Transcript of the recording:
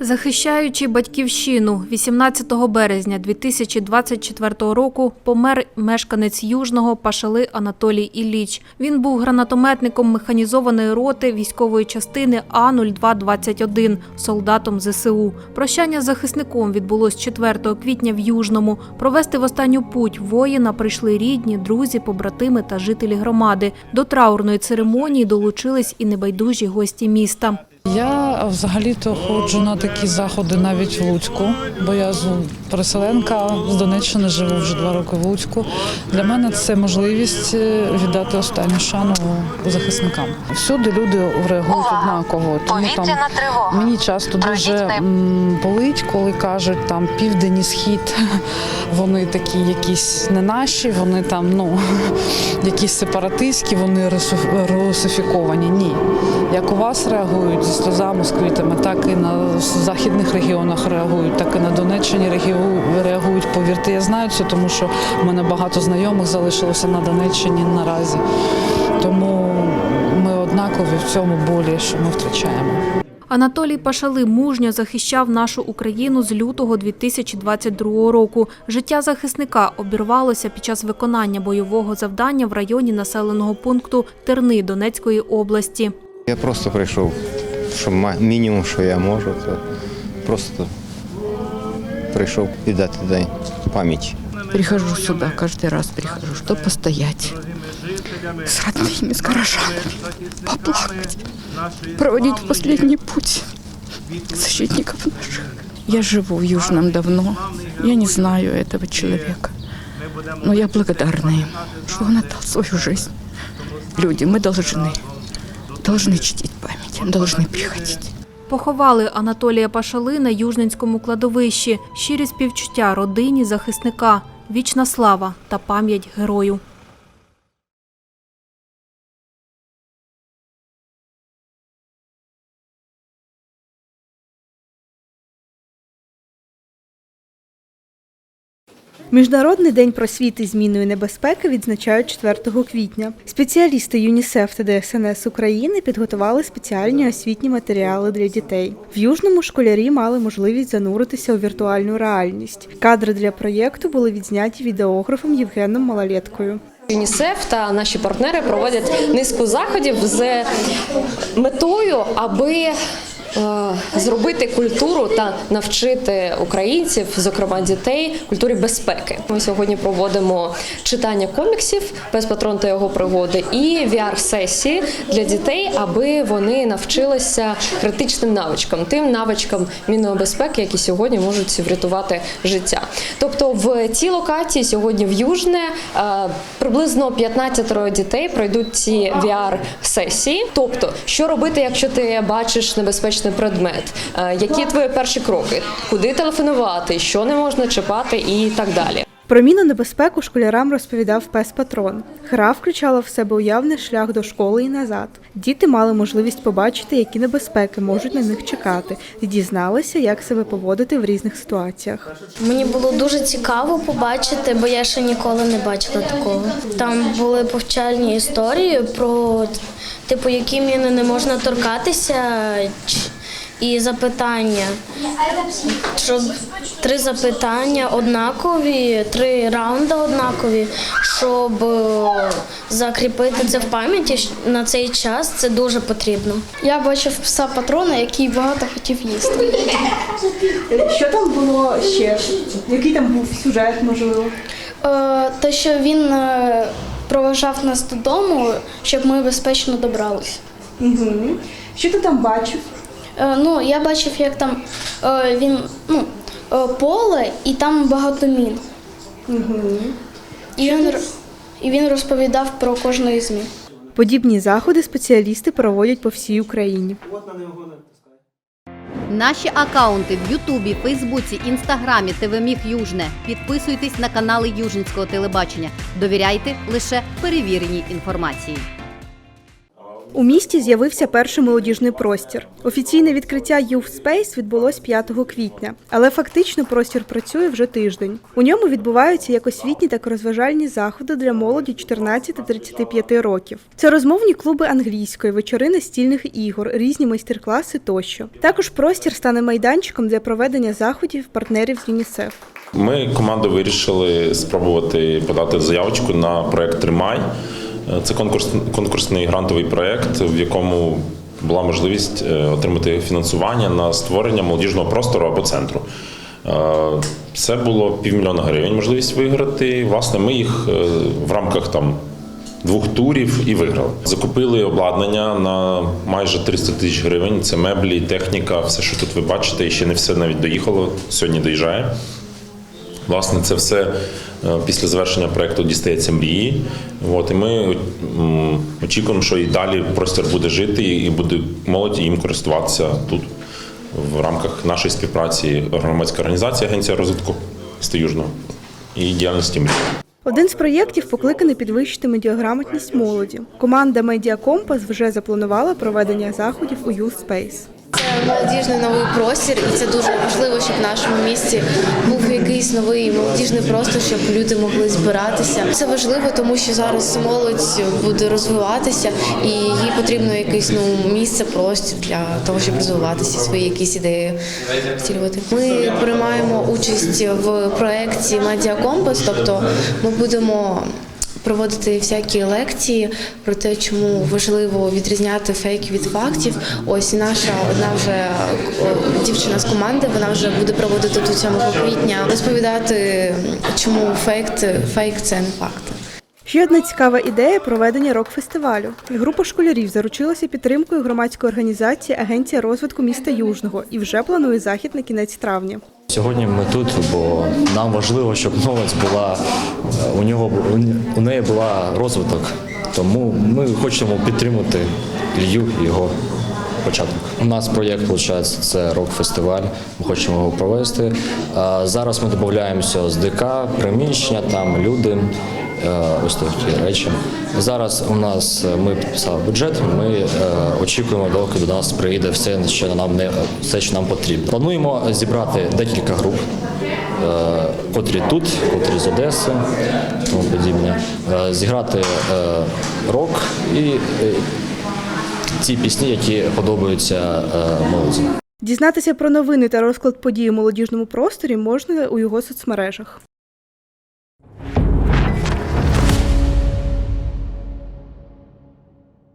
Захищаючи батьківщину, 18 березня 2024 року помер мешканець Южного Пашали Анатолій Ілліч. Він був гранатометником механізованої роти військової частини А-0221, солдатом ЗСУ. Прощання з захисником відбулось 4 квітня в Южному. Провести в останню путь воїна прийшли рідні, друзі, побратими та жителі громади. До траурної церемонії долучились і небайдужі гості міста. Я взагалі-то ходжу на такі заходи навіть в Луцьку, бо я з переселенка з Донеччини живу вже два роки в Луцьку. Для мене це можливість е, віддати останню шану захисникам. Всюди люди реагують однаково, тому там мені часто дуже болить, коли кажуть там південь і схід. Вони такі якісь не наші, вони там ну якісь сепаратистські, вони русифіковані. Ні. Як у вас реагують зі сльозами, з квітами, так і на західних регіонах реагують, так і на Донеччині реагують. Повірте, я знаю це, тому що в мене багато знайомих залишилося на Донеччині наразі. Тому ми однакові в цьому болі, що ми втрачаємо. Анатолій Пашали мужньо захищав нашу Україну з лютого 2022 року. Життя захисника обірвалося під час виконання бойового завдання в районі населеного пункту Терни Донецької області. Я просто прийшов, що ма- мінімум, що я можу, то просто прийшов віддати день пам'яті. Прихожу сюда, каждый раз прихожу, чтобы постоять с родными, с горожанами, поплакать, проводить в последний путь защитников наших. Я живу в Южном давно, я не знаю этого человека, но я благодарна ему, что он отдал свою жизнь. Люди, мы должны, должны чтить память, должны приходить. Поховали Анатолія Пашали на Южненському кладовищі. Щирі співчуття родині захисника, вічна слава та пам'ять герою. Міжнародний день просвіти зміною небезпеки відзначають 4 квітня. Спеціалісти ЮНІСЕФ та ДСНС України підготували спеціальні освітні матеріали для дітей. В Южному школярі мали можливість зануритися у віртуальну реальність. Кадри для проєкту були відзняті відеографом Євгеном Малолєткою. ЮНІСЕФ та наші партнери проводять низку заходів з метою, аби зробити культуру та навчити українців, зокрема дітей, культурі безпеки. Ми сьогодні проводимо читання коміксів «Пес Патрон та його пригоди і VR-сесії для дітей, аби вони навчилися критичним навичкам, тим навичкам мінної безпеки, які сьогодні можуть врятувати життя. Тобто в цій локації сьогодні в Южне е, приблизно 15 дітей пройдуть ці VR-сесії. Тобто, що робити, якщо ти бачиш небезпечний предмет, Е, які твої перші кроки, куди телефонувати, що не можна чіпати і так далі. Про мінну небезпеку школярам розповідав пес Патрон. Гра включала в себе уявний шлях до школи і назад. Діти мали можливість побачити, які небезпеки можуть на них чекати, і дізналися, як себе поводити в різних ситуаціях. Мені було дуже цікаво побачити, бо я ще ніколи не бачила такого. Там були повчальні історії про типу, які міни не можна торкатися. І запитання, щоб три запитання однакові, три раунди однакові, щоб е, закріпити це в пам'яті на цей час, це дуже потрібно. Я бачив пса патрона, який багато хотів їсти. Що там було ще? Який там був сюжет, можливо? Е, те, що він е, проважав нас додому, щоб ми безпечно добралися. Угу. Що ти там бачив? Е, ну, я бачив, як там е, він ну, е, поле і там багато мін. Угу. І він, і він розповідав про кожну із мін. Подібні заходи спеціалісти проводять по всій Україні. Наші акаунти в Ютубі, Фейсбуці, Інстаграмі, ТВ Южне. Підписуйтесь на канали Южницького телебачення. Довіряйте лише перевіреній інформації. У місті з'явився перший молодіжний простір. Офіційне відкриття Youth Space відбулось 5 квітня, але фактично простір працює вже тиждень. У ньому відбуваються як освітні, так і розважальні заходи для молоді 14-35 років. Це розмовні клуби англійської, вечори настільних ігор, різні майстер-класи тощо. Також простір стане майданчиком для проведення заходів партнерів з ЮНІСЕФ. Ми командою вирішили спробувати подати заявочку на проект Тримай. Е, Це конкурс, конкурсний грантовий проект, в якому була можливість е, отримати фінансування на створення молодіжного простору або центру. Е, Це було півмільйона гривень можливість виграти. Власне, ми їх в рамках там двох турів і виграли. Закупили обладнання на майже 300 тисяч гривень. Це меблі, техніка, все, що тут ви бачите, і ще не все навіть доїхало. Сьогодні доїжджає. Власне, це все е, після завершення проекту дістається мрії. От, і ми очікуємо, що і далі простір буде жити, і буде молодь їм користуватися тут в рамках нашої співпраці громадська організація Агенція розвитку міста і діяльності мрії. Один з проєктів покликаний підвищити медіаграмотність молоді. Команда Медіа Компас вже запланувала проведення заходів у Youth Space. Це молодіжний новий простір, і це дуже важливо, щоб в нашому місті був якийсь новий молодіжний простір, щоб люди могли збиратися. Це важливо, тому що зараз молодь буде розвиватися, і їй потрібно якесь ну місце, простір для того, щоб розвиватися, свої якісь ідеї втілювати. Ми приймаємо участь в проєкті Медіа Компас, тобто ми будемо проводити всякі лекції про те, чому важливо відрізняти фейки від фактів. Ось наша одна вже дівчина з команди, вона вже буде проводити тут 7 квітня, розповідати, чому фейк фейк це не факт. Ще одна цікава ідея проведення рок-фестивалю. Група школярів заручилася підтримкою громадської організації Агенція розвитку міста Южного і вже планує захід на кінець травня. Сьогодні ми тут, бо нам важливо, щоб молодь була у нього у неї була розвиток. Тому ми хочемо підтримати Ілью і його початок. У нас проєкт виходить, це рок-фестиваль. Ми хочемо його провести. Зараз ми додаємося з ДК, приміщення, там люди. Е, Ось такі речі. Зараз у нас е, ми підписали бюджет. Ми е, очікуємо, доки до нас приїде все, що нам не все, що нам потрібно. Плануємо зібрати декілька груп, котрі тут, котрі з Одеси, тому подібне. Зіграти рок і ті пісні, які подобаються молоді. Дізнатися про новини та розклад подій у молодіжному просторі можна у його соцмережах.